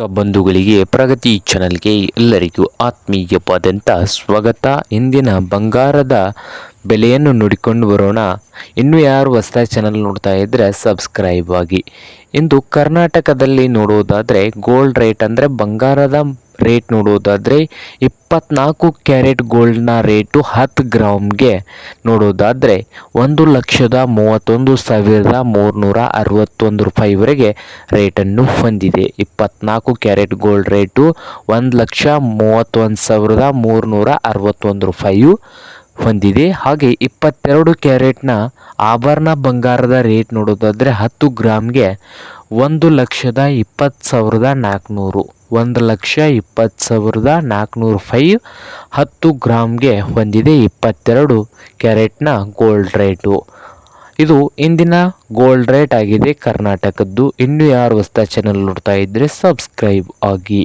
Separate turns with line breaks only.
ಬಂಧುಗಳಿಗೆ ಪ್ರಗತಿ ಚಾನಲ್ಗೆ ಎಲ್ಲರಿಗೂ ಆತ್ಮೀಯವಾದಂಥ ಸ್ವಾಗತ. ಇಂದಿನ ಬಂಗಾರದ ಬೆಲೆಯನ್ನು ನೋಡಿಕೊಂಡು ಬರೋಣ. ಇನ್ನು ಯಾರು ಹೊಸದಾಗಿ ಚಾನಲ್ ನೋಡ್ತಾ ಇದ್ದರೆ ಸಬ್ಸ್ಕ್ರೈಬ್ ಆಗಿ. ಇಂದು ಕರ್ನಾಟಕದಲ್ಲಿ ನೋಡುವುದಾದರೆ ಗೋಲ್ಡ್ ರೇಟ್ ಅಂದರೆ ಬಂಗಾರದ ರೇಟ್ ನೋಡುವುದಾದರೆ ಇಪ್ಪತ್ನಾಲ್ಕು ಕ್ಯಾರೆಟ್ ಗೋಲ್ಡ್ನ ರೇಟು ಹತ್ತು ಗ್ರಾಮ್ಗೆ ನೋಡೋದಾದರೆ ಒಂದು ಲಕ್ಷದ ಮೂವತ್ತೊಂದು ಸಾವಿರದ ಮೂರುನೂರ ಅರವತ್ತೊಂದು ರೂಪಾಯಿವರೆಗೆ ರೇಟನ್ನು ಹೊಂದಿದೆ. ಇಪ್ಪತ್ನಾಲ್ಕು ಕ್ಯಾರೆಟ್ ಗೋಲ್ಡ್ ರೇಟು ಒಂದು ಲಕ್ಷ ಮೂವತ್ತೊಂದು ಸಾವಿರದ ಮೂರುನೂರ ಅರವತ್ತೊಂದು ರೂಪಾಯಿಯು ಹೊಂದಿದೆ. ಹಾಗೆ ಇಪ್ಪತ್ತೆರಡು ಕ್ಯಾರೆಟ್ನ ಆಭರಣ ಬಂಗಾರದ ರೇಟ್ ನೋಡೋದಾದರೆ ಹತ್ತು ಗ್ರಾಮ್ಗೆ ಒಂದು ಲಕ್ಷದ ಇಪ್ಪತ್ತು ಸಾವಿರದ ನಾಲ್ಕುನೂರು. ಒಂದು ಲಕ್ಷ ಇಪ್ಪತ್ತು ಸಾವಿರದ ನಾಲ್ಕುನೂರು ಫೈವ್ ಹತ್ತು ಗ್ರಾಮ್ಗೆ ಹೊಂದಿದೆ ಇಪ್ಪತ್ತೆರಡು ಕ್ಯಾರೆಟ್ನ ಗೋಲ್ಡ್ ರೇಟು. ಇದು ಇಂದಿನ ಗೋಲ್ಡ್ ರೇಟ್ ಆಗಿದೆ ಕರ್ನಾಟಕದ್ದು. ಇನ್ನೂ ಯಾರು ಹೊಸ ಚಾನಲ್ ನೋಡ್ತಾ ಇದ್ದರೆ ಸಬ್ಸ್ಕ್ರೈಬ್ ಆಗಿ.